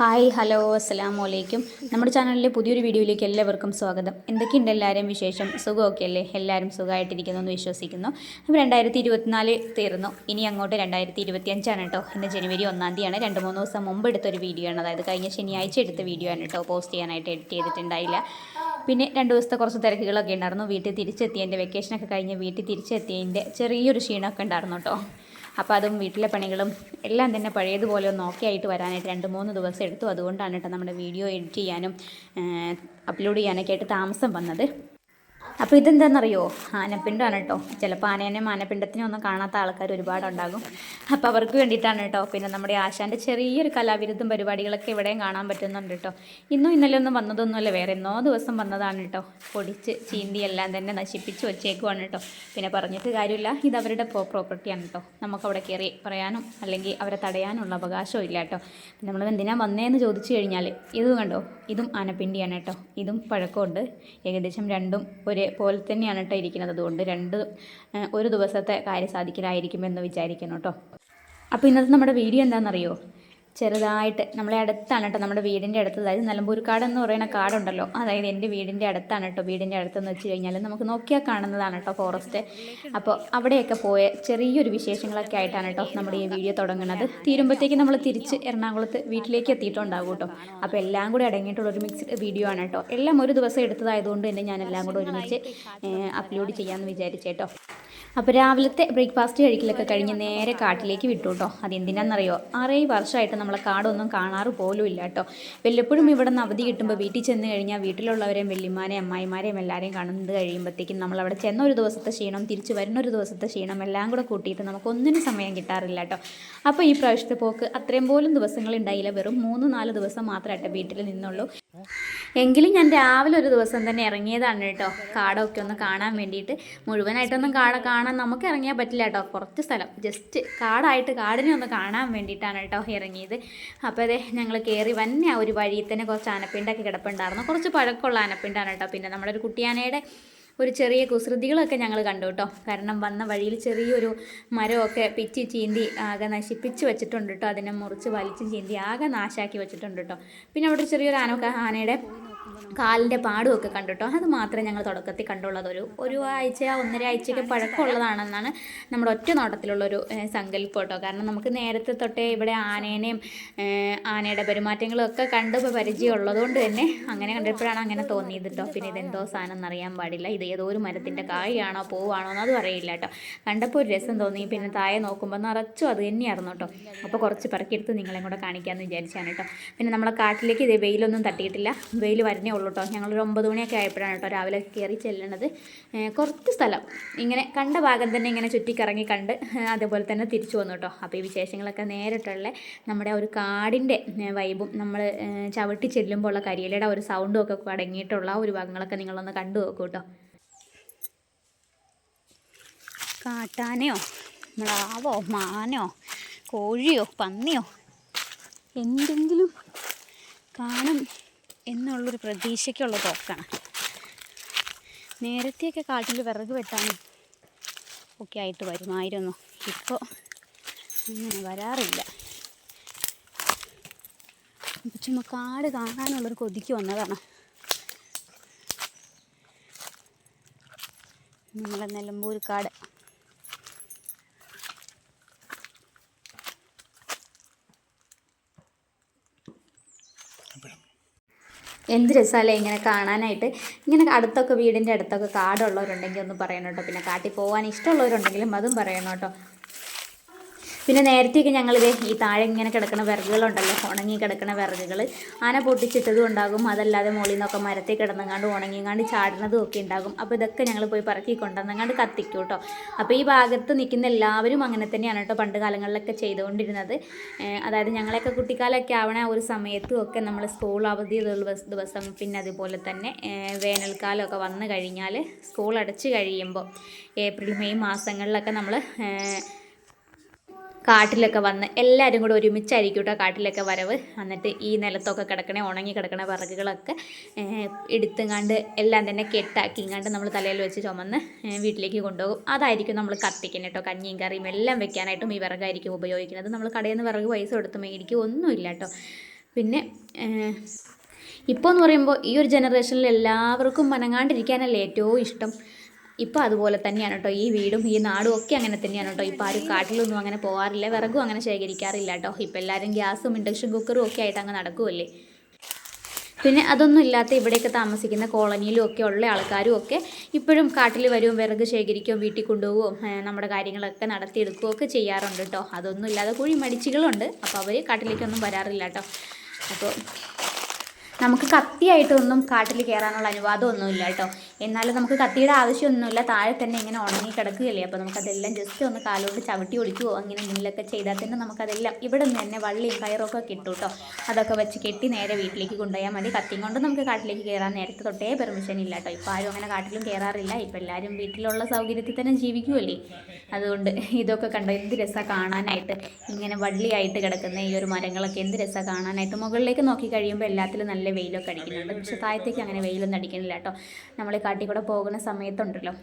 Hi hello അസ്സലാമു അലൈക്കും നമ്മുടെ ചാനലിലെ പുതിയൊരു വീഡിയോയിലേക്ക് എല്ലാവർക്കും സ്വാഗതം. എന്തൊക്കെയുണ്ട് എല്ലാവരും വിശേഷം? സുഖമൊക്കെ അല്ലേ എല്ലാവരും സുഖമായിട്ടിരിക്കുന്നു എന്ന് വിശ്വസിക്കുന്നു. അപ്പോൾ രണ്ടായിരത്തി ഇരുപത്തിനാല് തീർന്നു. ഇനി അങ്ങോട്ട് രണ്ടായിരത്തി ഇരുപത്തിയഞ്ചാണ് കേട്ടോ. ഇന്ന് ജനുവരി ഒന്നാം തീയതിയാണ്. രണ്ട് മൂന്ന് ദിവസം മുമ്പ് എടുത്തൊരു വീഡിയോ ആണ്. അതായത് കഴിഞ്ഞ ശനിയാഴ്ച എടുത്ത വീഡിയോ ആണ് കേട്ടോ. പോസ്റ്റ് ചെയ്യാനായിട്ട് എഡിറ്റ് ചെയ്തിട്ടുണ്ടായില്ല. പിന്നെ രണ്ട് ദിവസത്തെ കുറച്ച് തിരക്കുകളൊക്കെ ഉണ്ടായിരുന്നു. വീട്ടിൽ തിരിച്ചെത്തിയതിന്റെ വെക്കേഷനൊക്കെ കഴിഞ്ഞ് വീട്ടിൽ തിരിച്ചെത്തിയതിന്റെ ചെറിയൊരു ക്ഷീണമൊക്കെ ഉണ്ടായിരുന്നു കേട്ടോ. അപ്പോൾ അതും വീട്ടിലെ പണികളും എല്ലാം തന്നെ പഴയതുപോലെ ഒന്ന് ഓക്കെ ആയിട്ട് വരാനായിട്ട് രണ്ട് മൂന്ന് ദിവസം എടുത്തു. അതുകൊണ്ടാണ് കേട്ടോ നമ്മുടെ വീഡിയോ എഡിറ്റ് ചെയ്യാനും അപ്ലോഡ് ചെയ്യാനൊക്കെ ആയിട്ട് താമസം വന്നത്. അപ്പോൾ ഇതെന്താണെന്നറിയോ ആനപ്പിണ്ടമാണ് കേട്ടോ ചിലപ്പോൾ ആനേനെ ആനപ്പിണ്ടത്തിനെ ഒന്നും കാണാത്ത ആൾക്കാർ ഒരുപാടുണ്ടാകും. അപ്പോൾ അവർക്ക് വേണ്ടിയിട്ടാണ് കേട്ടോ പിന്നെ നമ്മുടെ ആശാന്റെ ചെറിയൊരു കലാവിരുദ്ധം പരിപാടികളൊക്കെ ഇവിടെയും കാണാൻ പറ്റുന്നുണ്ട് കേട്ടോ ഇന്നും ഇന്നലെ ഒന്നും വന്നതൊന്നുമല്ല. വേറെ എന്നോ ദിവസം വന്നതാണ് കേട്ടോ പൊടിച്ച് ചീന്തി എല്ലാം തന്നെ നശിപ്പിച്ച് വെച്ചേക്കുവാണ് കേട്ടോ പിന്നെ പറഞ്ഞിട്ട് കാര്യമില്ല. ഇത് അവരുടെ പ്രോപ്പർട്ടിയാണ് കേട്ടോ നമുക്കവിടെ കയറി പറയാനും അല്ലെങ്കിൽ അവരെ തടയാനുള്ള അവകാശവും ഇല്ല കേട്ടോ നമ്മൾ എന്തിനാ വന്നതെന്ന് ചോദിച്ചു കഴിഞ്ഞാൽ ഇതും കണ്ടോ? ഇതും ആനപ്പിണ്ടിയാണ് കേട്ടോ ഇതും പഴക്കമുണ്ട്. ഏകദേശം രണ്ടും ഒരേ പോലെ തന്നെയാണ് കേട്ടോ ഇരിക്കുന്നത്. അതുകൊണ്ട് രണ്ട് ഒരു ദിവസത്തെ കാര്യസാധിക്കലായിരിക്കുമെന്ന് വിചാരിക്കുന്നു കേട്ടോ അപ്പോൾ ഇന്നത്തെ നമ്മുടെ വീഡിയോ എന്താണെന്നറിയോ? ചെറുതായിട്ട് നമ്മളെ അടുത്താണ് കേട്ടോ നമ്മുടെ വീടിന്റെ അടുത്ത്. അതായത് നിലമ്പൂർക്കാട് എന്ന് പറയുന്ന കാടുണ്ടല്ലോ അതായത് എന്റെ വീടിന്റെ അടുത്താണ് കേട്ടോ വീടിന്റെ അടുത്തെന്ന് വെച്ച് കഴിഞ്ഞാൽ നമുക്ക് നോക്കിയാൽ കാണുന്നതാണ് കേട്ടോ ഫോറസ്റ്റ് അപ്പോൾ അവിടെയൊക്കെ പോയ ചെറിയൊരു വിശേഷങ്ങളൊക്കെ ആയിട്ടാണ് കേട്ടോ നമ്മുടെ ഈ വീഡിയോ തുടങ്ങുന്നത്. തീരുമ്പോഴത്തേക്ക് നമ്മൾ തിരിച്ച് എറണാകുളത്ത് വീട്ടിലേക്ക് എത്തിയിട്ടുണ്ടാകും കേട്ടോ. അപ്പോൾ എല്ലാം കൂടി അടങ്ങിയിട്ടുള്ള ഒരു മിക്സ്ഡ് വീഡിയോ ആണ് കേട്ടോ. എല്ലാം ഒരു ദിവസം എടുത്തതായതുകൊണ്ട് തന്നെ ഞാൻ എല്ലാം കൂടെ ഒരുമിച്ച് അപ്ലോഡ് ചെയ്യാമെന്ന് വിചാരിച്ചേട്ടോ അപ്പോൾ രാവിലത്തെ ബ്രേക്ക്ഫാസ്റ്റ് കഴിക്കലൊക്കെ കഴിഞ്ഞ് നേരെ കാട്ടിലേക്ക് വിട്ടു കേട്ടോ അതെന്തിനാണെന്നറിയോ അറേ വർഷമായിട്ട് നമ്മളെ കാടൊന്നും കാണാറ് പോലും ഇല്ല കേട്ടോ. വല്ലപ്പോഴും ഇവിടെ നിന്ന് അവധി കിട്ടുമ്പോൾ വീട്ടിൽ ചെന്ന് കഴിഞ്ഞാൽ വീട്ടിലുള്ളവരെയും വല്യമാരെയും അമ്മായിമാരെയും എല്ലാവരെയും കാണുന്നത് കഴിയുമ്പോഴത്തേക്കും നമ്മൾ അവിടെ ചെന്ന ഒരു ദിവസത്തെ ക്ഷീണം തിരിച്ച് വരുന്ന ഒരു ദിവസത്തെ ക്ഷീണം എല്ലാം കൂടെ കൂട്ടിയിട്ട് നമുക്കൊന്നിനും സമയം കിട്ടാറില്ല കേട്ടോ. അപ്പോൾ ഈ പ്രാവശ്യത്തെ പോക്ക് അത്രയും പോലും ദിവസങ്ങൾ ഉണ്ടായില്ല. വെറും മൂന്ന് നാല് ദിവസം മാത്രമായിട്ട് വീട്ടിൽ നിന്നുള്ളൂ. എങ്കിലും ഞാൻ രാവിലെ ഒരു ദിവസം തന്നെ ഇറങ്ങിയതാണ് കേട്ടോ. കാടൊക്കെ ഒന്ന് കാണാൻ വേണ്ടിയിട്ട്. മുഴുവനായിട്ടൊന്നും കാട കാണാൻ നമുക്ക് ഇറങ്ങിയാൽ പറ്റില്ല കേട്ടോ. കുറച്ച് സ്ഥലം. ജസ്റ്റ് കാടായിട്ട് കാടിനെ ഒന്ന് കാണാൻ വേണ്ടിയിട്ടാണ് കേട്ടോ ഇറങ്ങിയത്. അപ്പോൾ അതെ ഞങ്ങൾ കയറി വന്നെ ആ ഒരു വഴിയിൽ തന്നെ കുറച്ച് ആനപ്പിണ്ടൊക്കെ കിടപ്പുണ്ടായിരുന്നു. കുറച്ച് പഴക്കമുള്ള ആനപ്പിണ്ടാണ് കേട്ടോ. പിന്നെ നമ്മുടെ ഒരു കുട്ടിയാനയുടെ ഒരു ചെറിയ കുസൃതികളൊക്കെ ഞങ്ങൾ കണ്ടു കേട്ടോ. കാരണം വന്ന വഴിയിൽ ചെറിയൊരു മരമൊക്കെ പിച്ചി ചീന്തി ആകെ നശിപ്പിച്ച് വെച്ചിട്ടുണ്ട് കേട്ടോ. അതിനെ മുറിച്ച് വലിച്ച് ചീന്തി ആകെ നാശാക്കി വെച്ചിട്ടുണ്ട് കേട്ടോ. പിന്നെ അവിടെ ചെറിയൊരു ആനൊക്കെ ആനയുടെ കാലിന്റെ പാടുമൊക്കെ കണ്ടിട്ടോ? അത് മാത്രമേ ഞങ്ങൾ തുടക്കത്തിൽ കണ്ടുള്ളത്? ഒരു ഒരു ആഴ്ച ഒന്നര ആഴ്ചയൊക്കെ പഴക്കമുള്ളതാണെന്നാണ് നമ്മുടെ ഒറ്റ നോട്ടത്തിലുള്ളൊരു സങ്കല്പം കേട്ടോ. കാരണം നമുക്ക് നേരത്തെ തൊട്ടേ ഇവിടെ ആനേനെയും ആനയുടെ പെരുമാറ്റങ്ങളും ഒക്കെ കണ്ടപ്പോൾ പരിചയമുള്ളതുകൊണ്ട് തന്നെ അങ്ങനെ കണ്ടപ്പോഴാണ് അങ്ങനെ തോന്നിയത് കേട്ടോ. പിന്നെ ഇതെന്തോ സാധനം എന്നറിയാൻ പാടില്ല. ഇത് ഏതോ ഒരു മരത്തിന്റെ കായാണോ പൂവാണോ എന്നതും അറിയില്ല കേട്ടോ. കണ്ടപ്പോൾ ഒരു രസം തോന്നി. പിന്നെ താഴെ നോക്കുമ്പോൾ നിറച്ചും അത് തന്നെയായിരുന്നു കേട്ടോ. അപ്പോൾ കുറച്ച് പെറുക്കിയെടുത്ത് നിങ്ങളെയും കൂടെ കാണിക്കാമെന്ന് വിചാരിച്ചാണ് കേട്ടോ. പിന്നെ നമ്മളെ കാട്ടിലേക്ക് ഇത് വെയിലൊന്നും തട്ടിയിട്ടില്ല. വെയിൽ വരുന്നേ ഉള്ളൂ കേട്ടോ. ഞങ്ങളൊരു ഒമ്പത് മണിയൊക്കെ ആയപ്പോഴാണ് കേട്ടോ രാവിലെ കയറി ചെല്ലണത്. കുറച്ച് സ്ഥലം. ഇങ്ങനെ കണ്ട ഭാഗം തന്നെ ഇങ്ങനെ ചുറ്റിക്കറങ്ങി കണ്ട് അതേപോലെ തന്നെ തിരിച്ചു വന്നു കേട്ടോ. അപ്പോൾ ഈ വിശേഷങ്ങളൊക്കെ നേരിട്ടുള്ള നമ്മുടെ ഒരു കാടിന്റെ വൈബും നമ്മൾ ചവിട്ടി ചെല്ലുമ്പോൾ ഉള്ള കരിയിലയുടെ ഒരു സൗണ്ടും ഒക്കെ അടങ്ങിയിട്ടുള്ള ഒരു ഭാഗങ്ങളൊക്കെ നിങ്ങളൊന്ന് കണ്ടു നോക്കൂ കേട്ടോ. കാട്ടാനയോ? മ്ലാവോ? മാനോ? കോഴിയോ? പന്നിയോ? എന്തെങ്കിലും കാണും. എന്നുള്ളൊരു പ്രതീക്ഷയ്ക്കുള്ള തോക്കാണ് നേരത്തെയൊക്കെ കാട്ടിൽ വിറക് വെട്ടാനും ഒക്കെ ആയിട്ട് വരുമായിരുന്നു? ഇപ്പോൾ അങ്ങനെ വരാറില്ല. ചുമ്മാ കാട് കാണാനുള്ളൊരു കൊതിക്ക് വന്നതാണ്. നമ്മളെ നിലമ്പൂർ കാട്. എന്ത് രസമല്ലേ ഇങ്ങനെ കാണാനായിട്ട്? ഇങ്ങനെ അടുത്തൊക്കെ വീടിന്റെ അടുത്തൊക്കെ കാടുള്ളവരുണ്ടെങ്കിൽ ഒന്ന് പറയണം കേട്ടോ. പിന്നെ കാട്ടിൽ പോകാൻ ഇഷ്ടമുള്ളവരുണ്ടെങ്കിലും അതും പറയണം കേട്ടോ. പിന്നെ നേരത്തെയൊക്കെ ഞങ്ങളിത് ഈ താഴെ ഇങ്ങനെ കിടക്കുന്ന വിറകുകളുണ്ടല്ലോ ഉണങ്ങി കിടക്കുന്ന വിറകുകൾ ആന പൊട്ടിച്ചിട്ടതും ഉണ്ടാകും. അതല്ലാതെ മുകളിൽ നിന്നൊക്കെ മരത്തിൽ കിടന്നങ്ങാണ്ട് ഉണങ്ങിങ്ങാണ്ട് ചാടുന്നതും ഒക്കെ ഉണ്ടാകും. അപ്പോൾ ഇതൊക്കെ ഞങ്ങൾ പോയി പറക്കി കൊണ്ടുവന്നങ്ങാണ്ട് കത്തിക്കും കേട്ടോ. അപ്പോൾ ഈ ഭാഗത്ത് നിൽക്കുന്ന എല്ലാവരും അങ്ങനെ തന്നെയാണ് കേട്ടോ പണ്ട് കാലങ്ങളിലൊക്കെ ചെയ്തുകൊണ്ടിരുന്നത്. അതായത് ഞങ്ങളെയൊക്കെ കുട്ടിക്കാലമൊക്കെ ആവണ ഒരു സമയത്തും ഒക്കെ നമ്മൾ സ്കൂൾ അവധി ദിവസം പിന്നെ അതുപോലെ തന്നെ വേനൽക്കാലമൊക്കെ വന്നു കഴിഞ്ഞാൽ സ്കൂൾ അടച്ചു കഴിയുമ്പോൾ ഏപ്രിൽ മെയ് മാസങ്ങളിലൊക്കെ നമ്മൾ കാട്ടിലൊക്കെ വന്ന് എല്ലാവരും കൂടെ ഒരുമിച്ചായിരിക്കും കേട്ടോ കാട്ടിലൊക്കെ വരവ്. എന്നിട്ട് ഈ നിലത്തൊക്കെ കിടക്കണേ ഉണങ്ങി കിടക്കണ വിറകുകളൊക്കെ എടുത്തുങ്ങാണ്ട് എല്ലാം തന്നെ കെട്ടാക്കി കെട്ടാക്കിങ്ങാണ്ട് നമ്മൾ തലയിൽ വെച്ച് ചുമന്ന് വീട്ടിലേക്ക് കൊണ്ടുപോകും. അതായിരിക്കും നമ്മൾ കത്തിക്കുന്നത് കേട്ടോ. കഞ്ഞിയും കറിയും എല്ലാം വെക്കാനായിട്ടും ഈ വിറകായിരിക്കും ഉപയോഗിക്കുന്നത്. നമ്മൾ കടയിൽ നിന്ന് വിറക് പൈസ കൊടുത്ത് മേടിക്കും ഒന്നുമില്ല കേട്ടോ. പിന്നെ ഇപ്പോൾ എന്ന് പറയുമ്പോൾ ഈ ഒരു ജനറേഷനിൽ എല്ലാവർക്കും മനങ്ങാണ്ടിരിക്കാനല്ലേ ഏറ്റവും ഇഷ്ടം. ഇപ്പോൾ അതുപോലെ തന്നെയാണ് കേട്ടോ. ഈ വീടും ഈ നാടും ഒക്കെ അങ്ങനെ തന്നെയാണ് കേട്ടോ. ഇപ്പോൾ ആരും കാട്ടിലൊന്നും അങ്ങനെ പോകാറില്ല. വിറകും അങ്ങനെ ശേഖരിക്കാറില്ല കേട്ടോ. ഇപ്പോൾ എല്ലാവരും ഗ്യാസും ഇൻഡക്ഷൻ കുക്കറും ഒക്കെ ആയിട്ട് അങ്ങ് നടക്കുമല്ലേ പിന്നെ അതൊന്നും ഇല്ലാത്ത ഇവിടെയൊക്കെ താമസിക്കുന്ന കോളനിയിലും ഒക്കെ ഉള്ള ആൾക്കാരും ഒക്കെ ഇപ്പോഴും കാട്ടിൽ വരും വിറക് ശേഖരിക്കുകയും വീട്ടിൽ കൊണ്ടുപോവുകയും നമ്മുടെ കാര്യങ്ങളൊക്കെ നടത്തിയെടുക്കുകയും ഒക്കെ ചെയ്യാറുണ്ട് കേട്ടോ. അതൊന്നും ഇല്ലാതെ കുഴി മടിച്ചുകളുണ്ട്. അപ്പോൾ അവർ കാട്ടിലേക്കൊന്നും വരാറില്ല കേട്ടോ. അപ്പോൾ നമുക്ക് കത്തിയായിട്ടൊന്നും കാട്ടിൽ കയറാനുള്ള അനുവാദമൊന്നുമില്ല കേട്ടോ. എന്നാലും നമുക്ക് കത്തിയുടെ ആവശ്യമൊന്നുമില്ല. താഴെ തന്നെ ഇങ്ങനെ ഉണങ്ങി കിടക്കുകയല്ലേ. അപ്പോൾ നമുക്കതെല്ലാം ജസ്റ്റ് ഒന്ന് കാലോട്ട് ചവിട്ടി ഒടിക്കുകയോ അങ്ങനെ എന്തെങ്കിലുമൊക്കെ ചെയ്താൽ തന്നെ നമുക്കതെല്ലാം ഇവിടെ നിന്ന് തന്നെ വള്ളിയും കയറൊക്കെ കിട്ടും കേട്ടോ അതൊക്കെ വെച്ച് കെട്ടി നേരെ വീട്ടിലേക്ക് കൊണ്ടുപോയാൽ മതി. കത്തിയും കൊണ്ട് നമുക്ക് കാട്ടിലേക്ക് കയറാൻ നേരത്തെ തൊട്ടേ പെർമിഷൻ ഇല്ല കേട്ടോ ഇപ്പോൾ ആരും അങ്ങനെ കാട്ടിലും കയറാറില്ല. ഇപ്പോൾ എല്ലാവരും വീട്ടിലുള്ള സൗകര്യത്തിൽ തന്നെ ജീവിക്കുമല്ലേ അതുകൊണ്ട് ഇതൊക്കെ കണ്ട എന്ത് രസമാണ് കാണാനായിട്ട്. ഇങ്ങനെ വള്ളിയായിട്ട് കിടക്കുന്ന ഈ ഒരു മരങ്ങളൊക്കെ എന്ത് രസമാണ് കാണാനായിട്ട്. മുകളിലേക്ക് നോക്കി കഴിയുമ്പോൾ എല്ലാത്തിലും നല്ല വെയിലൊക്കെ അടിക്കുന്നുണ്ട്. പക്ഷേ താഴത്തേക്ക് അങ്ങനെ വെയിലൊന്നും അടിക്കണില്ല കേട്ടോ നമ്മൾ കാട്ടിൽ കൂടെ പോകുന്ന സമയത്തുണ്ടല്ലോ.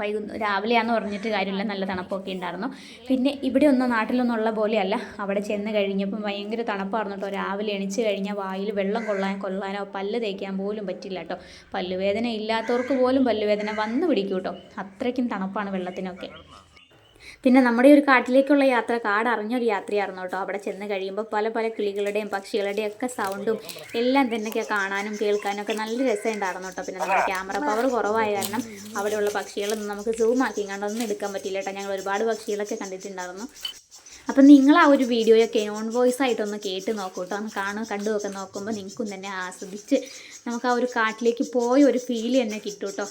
വൈകു രാവിലെയാന്ന് പറഞ്ഞിട്ട് കാര്യമില്ല. നല്ല തണുപ്പൊക്കെ ഉണ്ടായിരുന്നു. പിന്നെ ഇവിടെ ഒന്നും നാട്ടിലൊന്നും ഉള്ള പോലെയല്ല. അവിടെ ചെന്ന് കഴിഞ്ഞപ്പം ഭയങ്കര തണുപ്പായിരുന്നു കേട്ടോ. രാവിലെ എണിച്ച് കഴിഞ്ഞാൽ വായിൽ വെള്ളം കൊള്ളാൻ കൊള്ളാനോ പല്ല് തേക്കാൻ പോലും പറ്റില്ല കേട്ടോ. പല്ലുവേദന ഇല്ലാത്തവർക്ക് പോലും പല്ലുവേദന വന്ന് പിടിക്കും കേട്ടോ. അത്രയ്ക്കും തണുപ്പാണ് വെള്ളത്തിനൊക്കെ. പിന്നെ നമ്മുടെ ഒരു കാട്ടിലേക്കുള്ള യാത്ര കാട് അറിഞ്ഞൊരു യാത്രയായിരുന്നു കേട്ടോ. അവിടെ ചെന്ന് കഴിയുമ്പോൾ പല പല കിളികളുടെയും പക്ഷികളുടെയും ഒക്കെ സൗണ്ടും എല്ലാം തന്നെ കാണാനും കേൾക്കാനും ഒക്കെ നല്ല രസമുണ്ടായിരുന്നു കേട്ടോ. പിന്നെ നമ്മുടെ ക്യാമറ പവർ കുറവായ കാരണം അവിടെയുള്ള പക്ഷികളൊന്നും നമുക്ക് സൂം ആക്കി കണ്ടൊന്നും എടുക്കാൻ പറ്റില്ല കേട്ടോ. ഞങ്ങൾ ഒരുപാട് പക്ഷികളൊക്കെ കണ്ടിട്ടുണ്ടായിരുന്നു. അപ്പം നിങ്ങൾ ആ ഒരു വീഡിയോയൊക്കെ നോൺ വോയിസ് ആയിട്ടൊന്ന് കേട്ട് നോക്കൂ കേട്ടോ. ഒന്ന് കാണുക കണ്ടുമൊക്കെ നോക്കുമ്പോൾ നിങ്ങൾക്കും തന്നെ ആസ്വദിച്ച് നമുക്ക് ആ ഒരു കാട്ടിലേക്ക് പോയ ഒരു ഫീൽ തന്നെ കിട്ടും കേട്ടോ.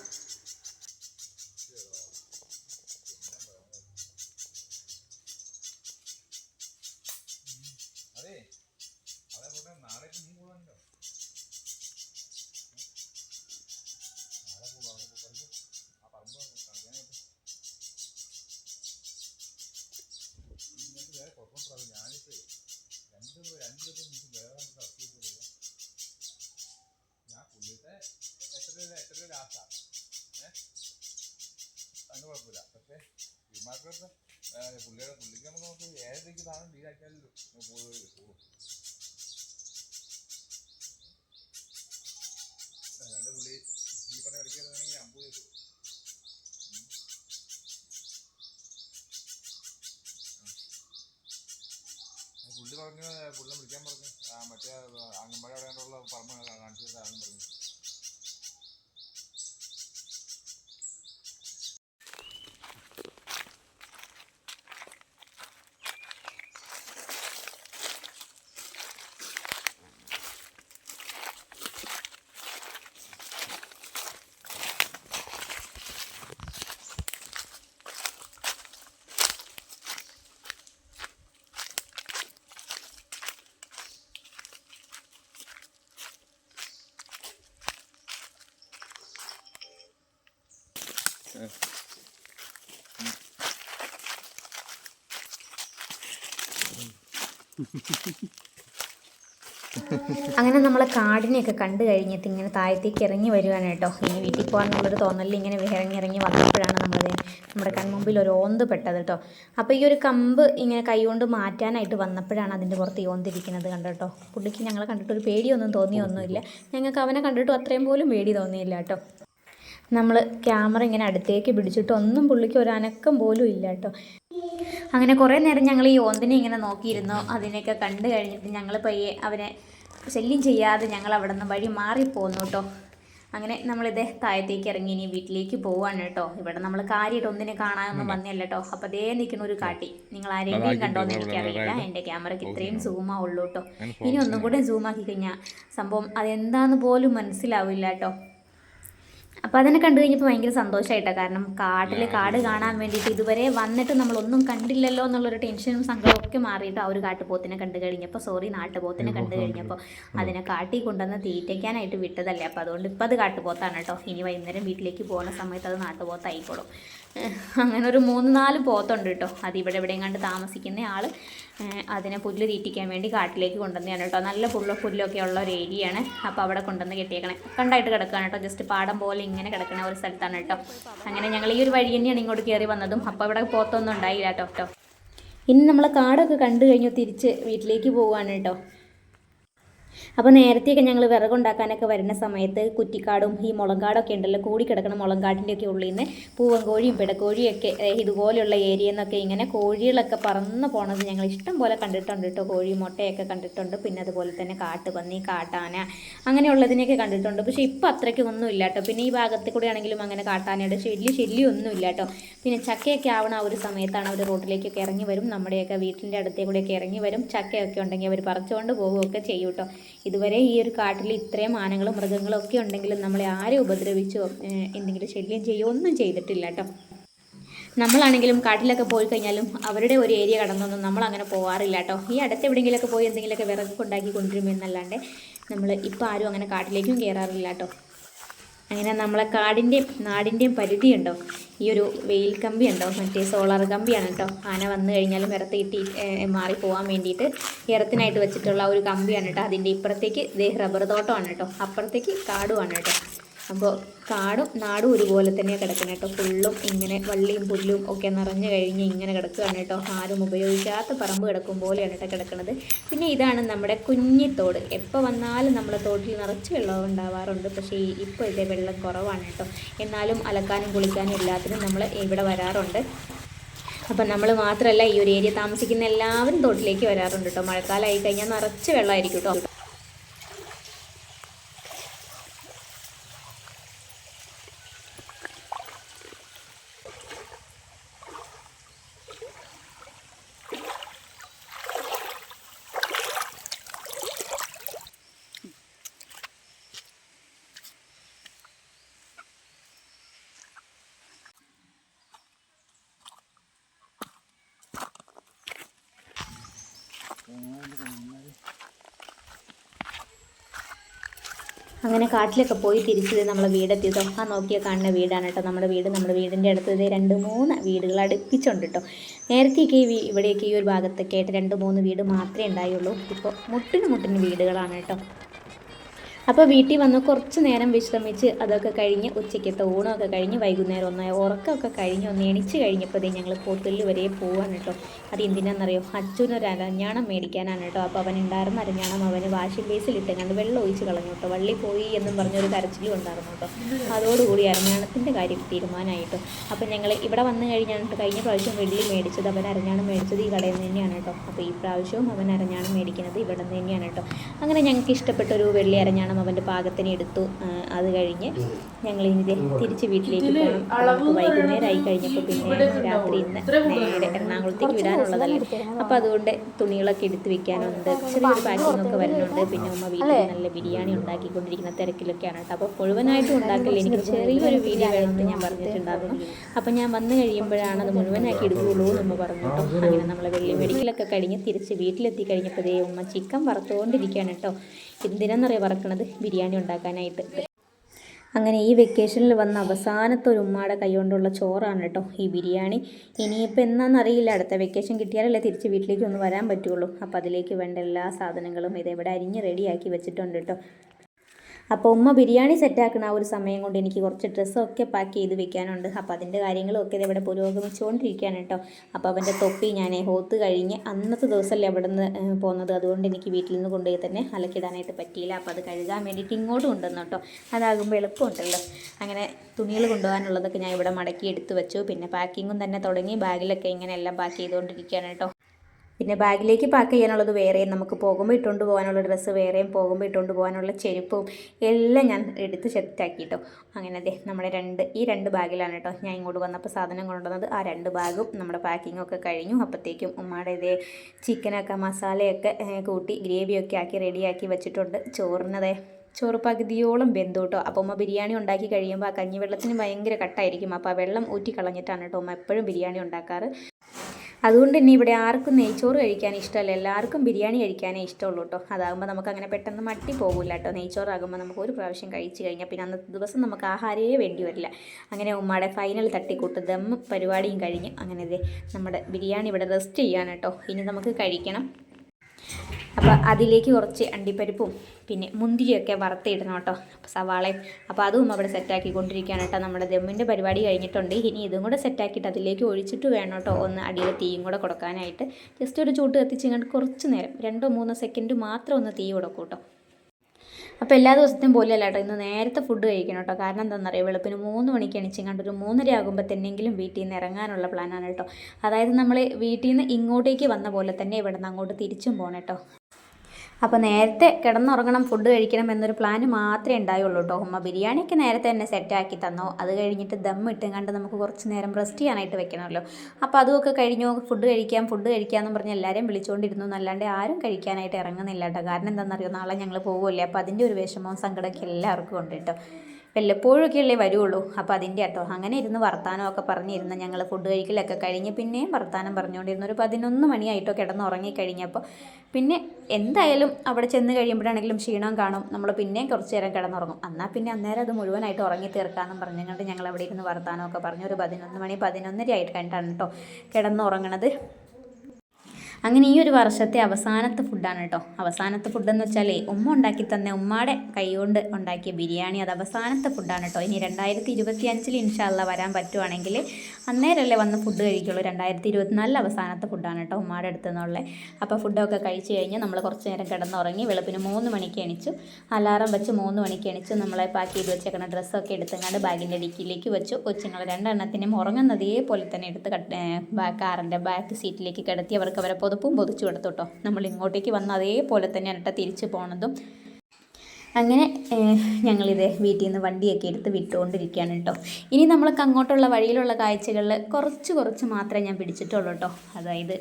കുഴപ്പമില്ല. പക്ഷേ വിമാനത്തെ പുള്ളിയുടെ പുള്ളിക്ക് നമുക്ക് നമുക്ക് ഏഴരയ്ക്ക് സാധനം ഡീലാക്കിയാലല്ലോ പോയി കൂടും അല്ലാണ്ട് പുള്ളി ഈ പറഞ്ഞ കളിക്കുകയാണെങ്കിൽ അമ്പത് രൂപ. പുള്ളി പറഞ്ഞു പുള്ളിനെ വിളിക്കാൻ പറഞ്ഞു. മറ്റേ അംഗൻവാടി അവിടെ കണ്ടുള്ള പറമ്പ് കാണിച്ചു തരാമെന്ന് പറഞ്ഞു. അങ്ങനെ നമ്മൾ കാടിനെയൊക്കെ കണ്ടു കഴിഞ്ഞിട്ട് ഇങ്ങനെ താഴത്തേക്ക് ഇറങ്ങി വരുവാണ് കേട്ടോ. ഇനി വീട്ടിൽ പോകാനുള്ളൊരു തോന്നലിൽ ഇങ്ങനെ ഇറങ്ങി ഇറങ്ങി വന്നപ്പോഴാണ് നമ്മളത് നമ്മുടെ കൺമുമ്പിൽ ഒരു ഓന്ത് പെട്ടത് കേട്ടോ. അപ്പോൾ ഈ ഒരു കമ്പ് ഇങ്ങനെ കൈകൊണ്ട് മാറ്റാനായിട്ട് വന്നപ്പോഴാണ് അതിന്റെ പുറത്ത് ഓന്തിരിക്കുന്നത് കണ്ടോ കേട്ടോ. പുള്ളിക്ക് ഞങ്ങളെ കണ്ടിട്ട് ഒരു പേടിയൊന്നും തോന്നിയൊന്നുമില്ല. ഞങ്ങൾക്ക് അവനെ കണ്ടിട്ടും അത്രയും പോലും പേടി തോന്നിയില്ല കേട്ടോ. നമ്മൾ ക്യാമറ ഇങ്ങനെ അടുത്തേക്ക് പിടിച്ചിട്ട് ഒന്നും പുള്ളിക്ക് ഒരു അനക്കം പോലും ഇല്ല കേട്ടോ. അങ്ങനെ കുറേ നേരം ഞങ്ങൾ ഈ ഓന്തിനെ ഇങ്ങനെ നോക്കിയിരുന്നു. അതിനെയൊക്കെ കണ്ടു കഴിഞ്ഞിട്ട് ഞങ്ങൾ പയ്യെ അവനെ ശല്യം ചെയ്യാതെ ഞങ്ങൾ അവിടെ നിന്ന് വഴി മാറിപ്പോന്നു കേട്ടോ. അങ്ങനെ നമ്മളിതേ താഴത്തേക്ക് ഇറങ്ങി ഇനി വീട്ടിലേക്ക് പോവാണ് കേട്ടോ. ഇവിടെ നമ്മൾ കാര്യമായിട്ട് ഒന്നിനെ കാണാനൊന്നും വന്നില്ല കേട്ടോ. അപ്പോൾ അതേ നിൽക്കുന്ന ഒരു കാട്ടി. നിങ്ങൾ ആരെങ്കിലും കണ്ടോന്ന് എനിക്കറിയില്ല. എന്റെ ക്യാമറയ്ക്ക് ഇത്രയും സൂമാ ഉള്ളൂ കേട്ടോ. ഇനി ഒന്നും കൂടെ സൂമാക്കി കഴിഞ്ഞാൽ സംഭവം അതെന്താന്ന് പോലും മനസ്സിലാവില്ല കേട്ടോ. അപ്പോൾ അതിനെ കണ്ടു കഴിഞ്ഞപ്പോൾ ഭയങ്കര സന്തോഷമായിട്ടാണ് കാരണം കാട്ടിൽ കാട് കാണാൻ വേണ്ടിയിട്ട് ഇതുവരെ വന്നിട്ട് നമ്മളൊന്നും കണ്ടില്ലല്ലോ എന്നുള്ളൊരു ടെൻഷനും സങ്കടവും ഒക്കെ മാറിയിട്ട് ആ ഒരു കാട്ടുപോത്തിനെ കണ്ടു കഴിഞ്ഞപ്പോൾ സോറി നാട്ടുപോത്തിനെ കണ്ടു കഴിഞ്ഞപ്പോൾ അതിനെ കാട്ടി കൊണ്ടുവന്ന് തീറ്റയ്ക്കാനായിട്ട് വിട്ടതല്ലേ. അപ്പോൾ അതുകൊണ്ട് ഇപ്പോൾ അത് കാട്ടുപോത്താണ് കേട്ടോ ഇനി വൈകുന്നേരം വീട്ടിലേക്ക് പോകുന്ന സമയത്ത് അത് നാട്ടുപോത്തായിക്കോളും. അങ്ങനെ ഒരു മൂന്ന് നാല് പോത്തുണ്ട് കേട്ടോ അത് ഇവിടെ എവിടെയും കണ്ട് താമസിക്കുന്ന ആൾ അതിനെ പുല്ല് തീറ്റിക്കാൻ വേണ്ടി കാട്ടിലേക്ക് കൊണ്ടുവന്നതാണ് കേട്ടോ. നല്ല പുല്ല് പുല്ലൊക്കെ ഉള്ള ഒരു ഏരിയയാണ്. അപ്പോൾ അവിടെ കൊണ്ടുവന്ന് കെട്ടിയേക്കണേ. കണ്ടായിട്ട് കിടക്കുകയാണ് കേട്ടോ. ജസ്റ്റ് പാടം പോലെ ഇങ്ങനെ കിടക്കുന്ന ഒരു സ്ഥലത്താണ് കേട്ടോ. അങ്ങനെ ഞങ്ങൾ ഈ ഒരു വഴി തന്നെയാണ് ഇങ്ങോട്ട് കയറി വന്നതും. അപ്പോൾ ഇവിടെ പോത്തൊന്നും ഉണ്ടായില്ല കേട്ടോ കേട്ടോ. ഇനി നമ്മൾ കാടൊക്കെ കണ്ടു കഴിഞ്ഞു തിരിച്ച് വീട്ടിലേക്ക് പോവുകയാണ് കേട്ടോ. അപ്പോൾ നേരത്തെയൊക്കെ ഞങ്ങൾ വിറകുണ്ടാക്കാനൊക്കെ വരുന്ന സമയത്ത് കുറ്റിക്കാടും ഈ മുളങ്കാടൊക്കെ ഉണ്ടല്ലോ കൂടി കിടക്കുന്ന ഒക്കെ ഉള്ളിൽ നിന്ന് പൂവൻകോഴിയും പിടക്കോഴിയൊക്കെ ഇതുപോലെയുള്ള ഏരിയയിൽ നിന്നൊക്കെ ഇങ്ങനെ കോഴികളൊക്കെ പറന്ന് പോണത് ഞങ്ങൾ ഇഷ്ടം പോലെ കണ്ടിട്ടുണ്ട് കേട്ടോ. കോഴി മുട്ടയൊക്കെ കണ്ടിട്ടുണ്ട്. പിന്നെ അതുപോലെ തന്നെ കാട്ടുപന്നി കാട്ടാന അങ്ങനെയുള്ളതിനെയൊക്കെ കണ്ടിട്ടുണ്ട്. പക്ഷേ ഇപ്പോൾ അത്രയ്ക്ക് ഒന്നും ഇല്ല കേട്ടോ. പിന്നെ ഈ ഭാഗത്ത് കൂടെ ആണെങ്കിലും അങ്ങനെ കാട്ടാനയുടെ ശല്യ ശല്യം ഒന്നും ഇല്ല കേട്ടോ. പിന്നെ ചക്കയൊക്കെ ആവണ ആ ഒരു സമയത്താണ് അവർ റോട്ടിലേക്കൊക്കെ ഇറങ്ങി വരും. നമ്മുടെയൊക്കെ വീട്ടിന്റെ അടുത്തേക്കൂടെയൊക്കെ ഇറങ്ങി വരും. ചക്കയൊക്കെ ഉണ്ടെങ്കിൽ അവർ പറിച്ചുകൊണ്ട് പോവുകയൊക്കെ ചെയ്യും കേട്ടോ. ഇതുവരെ ഈ ഒരു കാട്ടിൽ ഇത്രയും ആനകളും മൃഗങ്ങളും ഒക്കെ ഉണ്ടെങ്കിലും നമ്മളെ ആരെ ഉപദ്രവിച്ചോ എന്തെങ്കിലും ശല്യം ചെയ്യോ ഒന്നും ചെയ്തിട്ടില്ല കേട്ടോ. നമ്മളാണെങ്കിലും കാട്ടിലൊക്കെ പോയി കഴിഞ്ഞാലും അവരുടെ ഒരു ഏരിയ കടന്നൊന്നും നമ്മൾ അങ്ങനെ പോകാറില്ല കേട്ടോ. ഈ അടുത്ത് എവിടെയെങ്കിലുമൊക്കെ പോയി എന്തെങ്കിലുമൊക്കെ വിറകൊക്കെ ഉണ്ടാക്കി കൊണ്ടുവരുമെന്നല്ലാണ്ട് നമ്മൾ ഇപ്പോൾ ആരും അങ്ങനെ കാട്ടിലേക്കും കയറാറില്ല കേട്ടോ. അങ്ങനെ നമ്മളെ കാടിന്റെയും നാടിന്റെയും പരിധി ഉണ്ടോ? ഈ ഒരു വെയിൽ കമ്പി ഉണ്ടോ? മറ്റേ സോളാർ കമ്പിയാണ് കേട്ടോ. ആന വന്നു കഴിഞ്ഞാലും ഇറത്ത് കിട്ടി മാറി പോകാൻ വേണ്ടിയിട്ട് ഇറത്തിനായിട്ട് വെച്ചിട്ടുള്ള ഒരു കമ്പിയാണ് കേട്ടോ. അതിന്റെ ഇപ്പുറത്തേക്ക് ദേ റബ്ബർ തോട്ടമാണ് കേട്ടോ. അപ്പുറത്തേക്ക് കാടുമാണ് കേട്ടോ. അപ്പോൾ കാടും നാടും ഒരുപോലെ തന്നെ കിടക്കണം കേട്ടോ ഫുള്ളും ഇങ്ങനെ വള്ളിയും പുല്ലും ഒക്കെ നിറഞ്ഞു കഴിഞ്ഞ് ഇങ്ങനെ കിടക്കുകയാണ് കേട്ടോ ആരും ഉപയോഗിക്കാത്ത പറമ്പ് കിടക്കും പോലെയാണ് കേട്ടോ കിടക്കുന്നത് പിന്നെ ഇതാണ് നമ്മുടെ കുഞ്ഞിത്തോട്. എപ്പോൾ വന്നാലും നമ്മുടെ തോട്ടിൽ നിറച്ച് വെള്ളം ഉണ്ടാവാറുണ്ട്. പക്ഷേ ഇപ്പോൾ ഇതേ വെള്ളം കുറവാണ് കേട്ടോ എന്നാലും അലക്കാനും കുളിക്കാനും എല്ലാത്തിനും നമ്മൾ ഇവിടെ വരാറുണ്ട്. അപ്പം നമ്മൾ മാത്രമല്ല ഈ ഒരു ഏരിയ താമസിക്കുന്ന എല്ലാവരും തോട്ടിലേക്ക് വരാറുണ്ട് കേട്ടോ മഴക്കാലമായി കഴിഞ്ഞാൽ നിറച്ച് വെള്ളമായിരിക്കും കേട്ടോ അങ്ങനെ കാട്ടിലൊക്കെ പോയി തിരിച്ചത് നമ്മളെ വീടെത്തി തൊക്കാൻ നോക്കിയ കാണുന്ന വീടാണ് കേട്ടോ നമ്മുടെ വീട്. നമ്മുടെ വീടിന്റെ അടുത്ത് ഇതേ രണ്ട് മൂന്ന് വീടുകൾ അടുപ്പിച്ചുണ്ട് കേട്ടോ. നേരത്തെയൊക്കെ ഈ ഇവിടെയൊക്കെ ഈ ഒരു ഭാഗത്തൊക്കെ ആയിട്ട് രണ്ട് മൂന്ന് വീട് മാത്രമേ ഉണ്ടായുള്ളൂ. ഇപ്പോൾ മുട്ടിന് മുട്ടിന് വീടുകളാണ് കേട്ടോ. അപ്പോൾ വീട്ടിൽ വന്ന് കുറച്ച് നേരം വിശ്രമിച്ച് അതൊക്കെ കഴിഞ്ഞ് ഉച്ചയ്ക്കത്തെ ഊണമൊക്കെ കഴിഞ്ഞ് വൈകുന്നേരം ഒന്ന് ഉറക്കമൊക്കെ കഴിഞ്ഞ് ഒന്ന് എണിച്ച് കഴിഞ്ഞപ്പോഴേ ഞങ്ങൾ പോത്തുള്ളിൽ വരെ പോവാണ് കേട്ടോ. അത് എന്തിനാണെന്നറിയോ? അച്ഛനൊരു അരഞ്ഞാണം മേടിക്കാനാണ് കേട്ടോ. അപ്പോൾ അവൻ ഉണ്ടായിരുന്ന അരഞ്ഞാണം അവന് വാഷിംഗ് ബേസിലിട്ട് കണ്ട് വെള്ളം ഒഴിച്ച് കളഞ്ഞു കേട്ടോ. വള്ളി പോയി എന്നും പറഞ്ഞൊരു കരച്ചിലും ഉണ്ടായിരുന്നു കേട്ടോ. അതോടുകൂടി അരഞ്ഞാണത്തിന്റെ കാര്യം തീരുമാനമായിട്ടോ. അപ്പോൾ ഞങ്ങൾ ഇവിടെ വന്നു കഴിഞ്ഞാണ് കഴിഞ്ഞ പ്രാവശ്യം വെള്ളി മേടിച്ചത്. അവൻ അരഞ്ഞാണം മേടിച്ചത് ഈ കടയിൽ നിന്ന് തന്നെയാണ് കേട്ടോ. അപ്പോൾ ഈ പ്രാവശ്യവും അവൻ അരഞ്ഞാണം മേടിക്കുന്നത് ഇവിടെ നിന്ന് തന്നെയാണ് കേട്ടോ. അങ്ങനെ ഞങ്ങൾക്ക് ഇഷ്ടപ്പെട്ട ഒരു വെള്ളി അരഞ്ഞാണം അവന്റെ പാകത്തിന് എടുത്തു അത് കഴിഞ്ഞ് ഞങ്ങൾ ഇനി തിരിച്ച് വീട്ടിലേക്ക് പോകണം വൈകുന്നേരമായി കഴിഞ്ഞപ്പോൾ പിന്നെ രാത്രി ഇന്ന് നേരെ എറണാകുളത്തേക്ക് വിടാനുള്ളതല്ലേ. അപ്പോൾ അതുകൊണ്ട് തുണികളൊക്കെ എടുത്ത് വെക്കാനുണ്ട്. ചെറിയൊരു പാക്കിംഗ് ഒക്കെ വരുന്നുണ്ട്. പിന്നെ ഉമ്മ വീട്ടിൽ നല്ല ബിരിയാണി ഉണ്ടാക്കിക്കൊണ്ടിരിക്കുന്ന തിരക്കിലൊക്കെയാണ് കേട്ടോ. അപ്പോൾ മുഴുവനായിട്ടും ഉണ്ടാക്കില്ല എനിക്ക് ചെറിയൊരു വീഡിയോ വേണമെന്ന് ഞാൻ പറഞ്ഞിട്ടുണ്ടായിരുന്നു. അപ്പോൾ ഞാൻ വന്നു കഴിയുമ്പോഴാണ് അത് മുഴുവനാക്കി എടുക്കുകയുള്ളൂ എന്ന് ഉമ്മ പറഞ്ഞു കേട്ടോ. അങ്ങനെ നമ്മളെ വെള്ളി മെഡിക്കലൊക്കെ കഴിഞ്ഞ് തിരിച്ച് വീട്ടിലെത്തി കഴിഞ്ഞപ്പോഴേ ഉമ്മ ചിക്കൻ വറുത്തുകൊണ്ടിരിക്കുകയാണ് കേട്ടോ. എന്തിനാണെന്നറിയാം വറക്കണത് ബിരിയാണി ഉണ്ടാക്കാനായിട്ട്. അങ്ങനെ ഈ വെക്കേഷനിൽ വന്ന അവസാനത്തെ ഒരു ഉമ്മയുടെ കൈകൊണ്ടുള്ള ചോറാണ് കേട്ടോ ഈ ബിരിയാണി. ഇനിയിപ്പോൾ എന്നാണെന്നറിയില്ല അടുത്ത വെക്കേഷൻ കിട്ടിയാലല്ലേ തിരിച്ച് വീട്ടിലേക്ക് ഒന്ന് വരാൻ പറ്റുള്ളൂ. അപ്പോൾ അതിലേക്ക് വേണ്ട എല്ലാ സാധനങ്ങളും ഇതെവിടെ അരിഞ്ഞ് റെഡിയാക്കി വെച്ചിട്ടുണ്ട് കേട്ടോ. അപ്പോൾ ഉമ്മ ബിരിയാണി സെറ്റാക്കുന്ന ആ ഒരു സമയം കൊണ്ട് എനിക്ക് കുറച്ച് ഡ്രസ്സൊക്കെ പാക്ക് ചെയ്ത് വെക്കാനുണ്ട്. അപ്പോൾ അതിന്റെ കാര്യങ്ങളൊക്കെ ഇവിടെ പുരോഗമിച്ചുകൊണ്ടിരിക്കുകയാണ് കേട്ടോ. അപ്പോൾ അവന്റെ തൊപ്പി ഞാൻ ഹോത്ത് കഴിഞ്ഞ് അന്നത്തെ ദിവസമല്ലേ അവിടെ നിന്ന് പോകുന്നത് അതുകൊണ്ട് എനിക്ക് വീട്ടിൽ നിന്ന് കൊണ്ടുപോയി തന്നെ അലക്കിടാനായിട്ട് പറ്റിയില്ല. അപ്പോൾ അത് കഴുകാൻ വേണ്ടിയിട്ട് ഇങ്ങോട്ട് കൊണ്ടുവന്നു കേട്ടോ. അതാകുമ്പോൾ എളുപ്പമുണ്ടല്ലോ അങ്ങനെ തുണികൾ കൊണ്ടുപോകാനുള്ളതൊക്കെ ഞാൻ ഇവിടെ മടക്കി എടുത്തു വെച്ചു. പിന്നെ പാക്കിങ്ങും തന്നെ തുടങ്ങി. ബാഗിലൊക്കെ ഇങ്ങനെ എല്ലാം പാക്ക് ചെയ്തുകൊണ്ടിരിക്കുകയാണ് കേട്ടോ. പിന്നെ ബാഗിലേക്ക് പാക്ക് ചെയ്യാനുള്ളത് വേറെയും നമുക്ക് പോകുമ്പോൾ ഇട്ടുകൊണ്ട് പോകാനുള്ള ഡ്രസ്സ് വേറെയും പോകുമ്പോൾ ഇട്ടുകൊണ്ട് പോകാനുള്ള ചെരുപ്പും എല്ലാം ഞാൻ എടുത്ത് സെറ്റാക്കി കേട്ടോ അങ്ങനെ അതെ നമ്മുടെ രണ്ട് ഈ രണ്ട് ബാഗിലാണ് കേട്ടോ ഞാൻ ഇങ്ങോട്ട് വന്നപ്പോൾ സാധനം കൊണ്ടുവന്നത്. ആ രണ്ട് ബാഗും നമ്മുടെ പാക്കിങ്ങൊക്കെ കഴിഞ്ഞു. അപ്പോഴത്തേക്കും ഉമ്മയുടെ ഇതേ ചിക്കനൊക്കെ മസാലയൊക്കെ കൂട്ടി ഗ്രേവിയൊക്കെ ആക്കി റെഡിയാക്കി വെച്ചിട്ടുണ്ട്. ചോറിനതേ ചോറ് പകുതിയോളം വെന്തു കേട്ടോ അപ്പോൾ ഉമ്മ ബിരിയാണി ഉണ്ടാക്കി കഴിയുമ്പോൾ ആ കഞ്ഞിവെള്ളത്തിന് ഭയങ്കര കട്ടായിരിക്കും. അപ്പോൾ ആ വെള്ളം ഊറ്റി കളഞ്ഞിട്ടാണ് കേട്ടോ ഉമ്മ എപ്പോഴും ബിരിയാണി ഉണ്ടാക്കാറ്. അതുകൊണ്ട് തന്നെ ഇവിടെ ആർക്കും നെയ്ച്ചോറ് കഴിക്കാൻ ഇഷ്ടമല്ല. എല്ലാവർക്കും ബിരിയാണി കഴിക്കാനേ ഇഷ്ടമുള്ളൂ കേട്ടോ അതാകുമ്പോൾ നമുക്ക് അങ്ങനെ പെട്ടെന്ന് മട്ടി പോകില്ല കേട്ടോ നെയ്ച്ചോറാകുമ്പോൾ നമുക്ക് ഒരു പ്രാവശ്യം കഴിച്ച് കഴിഞ്ഞാൽ പിന്നെ അന്നത്തെ ദിവസം നമുക്ക് ആഹാരമേ വേണ്ടി വരില്ല. അങ്ങനെ ഉമ്മയുടെ ഫൈനൽ തട്ടിക്കൂട്ട് ദം പരിപാടിയും കഴിഞ്ഞ് അങ്ങനെ നമ്മുടെ ബിരിയാണി ഇവിടെ റെസ്റ്റ് ചെയ്യാൻ കേട്ടോ ഇനി നമുക്ക് കഴിക്കണം. അപ്പോൾ അതിലേക്ക് കുറച്ച് അണ്ടിപ്പരിപ്പും പിന്നെ മുന്തിരിയൊക്കെ വറുത്തിടണം കേട്ടോ അപ്പോൾ സവാളയും. അപ്പോൾ അതും അവിടെ സെറ്റാക്കി കൊണ്ടിരിക്കുകയാണ് കേട്ടോ. നമ്മുടെ ദമ്മിന്റെ പരിപാടി കഴിഞ്ഞിട്ടുണ്ട്. ഇനി ഇതും കൂടെ സെറ്റാക്കിയിട്ട് അതിലേക്ക് ഒഴിച്ചിട്ട് വേണം കേട്ടോ ഒന്ന് അടിയിൽ തീയും കൂടെ കൊടുക്കാനായിട്ട്. ജസ്റ്റ് ഒരു ചൂട്ട് കത്തിച്ച് ഇങ്ങോട്ട് കുറച്ച് നേരം രണ്ടോ മൂന്നോ സെക്കൻഡ് മാത്രം ഒന്ന് തീ കൊടുക്കും കേട്ടോ. അപ്പോൾ എല്ലാ ദിവസത്തെയും പോലെയല്ല കേട്ടോ ഇന്ന് നേരത്തെ ഫുഡ് കഴിക്കണം കേട്ടോ. കാരണം എന്താണെന്ന് അറിയാം വെളുപ്പിന് മൂന്ന് മണിക്ക് എണിച്ചിങ്ങാണ്ട് ഒരു മൂന്നര ആകുമ്പോൾ തന്നെങ്കിലും വീട്ടിൽ നിന്ന് ഇറങ്ങാനുള്ള പ്ലാനാണ് കേട്ടോ. അതായത് നമ്മൾ വീട്ടിൽ നിന്ന് ഇങ്ങോട്ടേക്ക് വന്ന പോലെ തന്നെ ഇവിടെ നിന്ന് അങ്ങോട്ട് തിരിച്ചും പോകണം കേട്ടോ. അപ്പോൾ നേരത്തെ കിടന്നുറങ്ങണം ഫുഡ് കഴിക്കണം എന്നൊരു പ്ലാൻ മാത്രമേ ഉണ്ടായുള്ളൂ കേട്ടോ ഉമ്മ ബിരിയാണിയൊക്കെ നേരത്തെ തന്നെ സെറ്റാക്കി തന്നോ. അത് കഴിഞ്ഞിട്ട് ദം ഇട്ടും കണ്ട് നമുക്ക് കുറച്ച് നേരം റെസ്റ്റ് ചെയ്യാനായിട്ട് വെക്കണമല്ലോ. അപ്പോൾ അതുമൊക്കെ കഴിഞ്ഞു. ഫുഡ് കഴിക്കാം ഫുഡ് കഴിക്കാമെന്ന് പറഞ്ഞ് എല്ലാവരെയും വിളിച്ചുകൊണ്ടിരുന്നു എന്നല്ലാണ്ട് ആരും കഴിക്കാനായിട്ട് ഇറങ്ങുന്നില്ല കേട്ടോ കാരണം എന്താണെന്നറിയോ? നാളെ ഞങ്ങൾ പോകുമല്ലേ അപ്പോൾ അതിന്റെ ഒരു വിഷമവും സങ്കടമൊക്കെ എല്ലാവർക്കും ഉണ്ട് കേട്ടോ വല്ലപ്പോഴൊക്കെയല്ലേ വരുള്ളൂ. അപ്പോൾ അതിന്റെ കേട്ടോ അങ്ങനെ ഇരുന്ന് വർത്താനമൊക്കെ പറഞ്ഞിരുന്ന ഞങ്ങൾ ഫുഡ് കഴിക്കലൊക്കെ കഴിഞ്ഞ് പിന്നെയും വർത്താനം പറഞ്ഞുകൊണ്ടിരുന്നു. ഒരു പതിനൊന്ന് മണിയായിട്ടോ കിടന്നുറങ്ങിക്കഴിഞ്ഞപ്പോൾ പിന്നെ എന്തായാലും അവിടെ ചെന്ന് കഴിയുമ്പോഴാണെങ്കിലും ക്ഷീണം കാണും. നമ്മൾ പിന്നെയും കുറച്ച് നേരം കിടന്നുറങ്ങും. എന്നാൽ പിന്നെ അന്നേരം അത് മുഴുവനായിട്ട് ഉറങ്ങി തീർക്കാമെന്നും പറഞ്ഞുകൊണ്ട് ഞങ്ങൾ അവിടെ ഇരുന്ന് വർത്താനമൊക്കെ പറഞ്ഞു. ഒരു പതിനൊന്ന് മണി പതിനൊന്നര ആയിട്ട് കണ്ടാണ് കേട്ടോ കിടന്നുറങ്ങണത്. അങ്ങനെ ഈ ഒരു വർഷത്തെ അവസാനത്തെ ഫുഡാണ് കേട്ടോ. അവസാനത്തെ ഫുഡെന്ന് വെച്ചാലേ ഉമ്മ ഉണ്ടാക്കി തന്ന ഉമ്മയുടെ കൈകൊണ്ട് ഉണ്ടാക്കിയ ബിരിയാണി അത് അവസാനത്തെ ഫുഡാണ് കേട്ടോ. ഇനി രണ്ടായിരത്തി ഇരുപത്തി അഞ്ചിൽ ഇൻഷാല്ല വരാൻ പറ്റുവാണെങ്കിൽ അന്നേരമല്ലേ വന്ന് ഫുഡ് കഴിക്കുള്ളൂ. രണ്ടായിരത്തി ഇരുപത്തിനാലിൽ അവസാനത്തെ ഫുഡാണ് കേട്ടോ ഉമ്മയുടെ അടുത്ത് നിന്നുള്ളത് അപ്പോൾ ഫുഡൊക്കെ കഴിച്ച് കഴിഞ്ഞ് നമ്മൾ കുറച്ച് നേരം കിടന്നുറങ്ങി വെളുപ്പിന് മൂന്ന് മണിക്ക് എണിച്ചു. അലാറം വെച്ച് മൂന്ന് മണിക്ക് എണിച്ചു. നമ്മളെ പാക്ക് ചെയ്ത് വെച്ചേക്കുന്ന ഡ്രസ്സൊക്കെ എടുത്തങ്ങാണ്ട് ബാഗിന്റെ ഡിക്കിയിലേക്ക് വെച്ചു. കൊച്ചുങ്ങൾ രണ്ടെണ്ണത്തിനും ഉറങ്ങുന്നതേപോലെ തന്നെ എടുത്ത് കാറിന്റെ ബാക്ക് സീറ്റിലേക്ക് കിടത്തി അവർക്ക് അവരെ പുതപ്പും പൊതിച്ചു കൊടുത്തു കേട്ടോ നമ്മൾ ഇങ്ങോട്ടേക്ക് വന്ന അതേപോലെ തന്നെയാണ് കേട്ടോ തിരിച്ചു പോണതും. അങ്ങനെ ഞങ്ങളിത് വീട്ടിൽ നിന്ന് വണ്ടിയൊക്കെ എടുത്ത് വിട്ടുകൊണ്ടിരിക്കുകയാണ് കേട്ടോ. ഇനി നമ്മൾക്ക് അങ്ങോട്ടുള്ള വഴിയിലുള്ള കാഴ്ചകളിൽ കുറച്ച് കുറച്ച് മാത്രമേ ഞാൻ പിടിച്ചിട്ടുള്ളൂ കേട്ടോ. അതായത്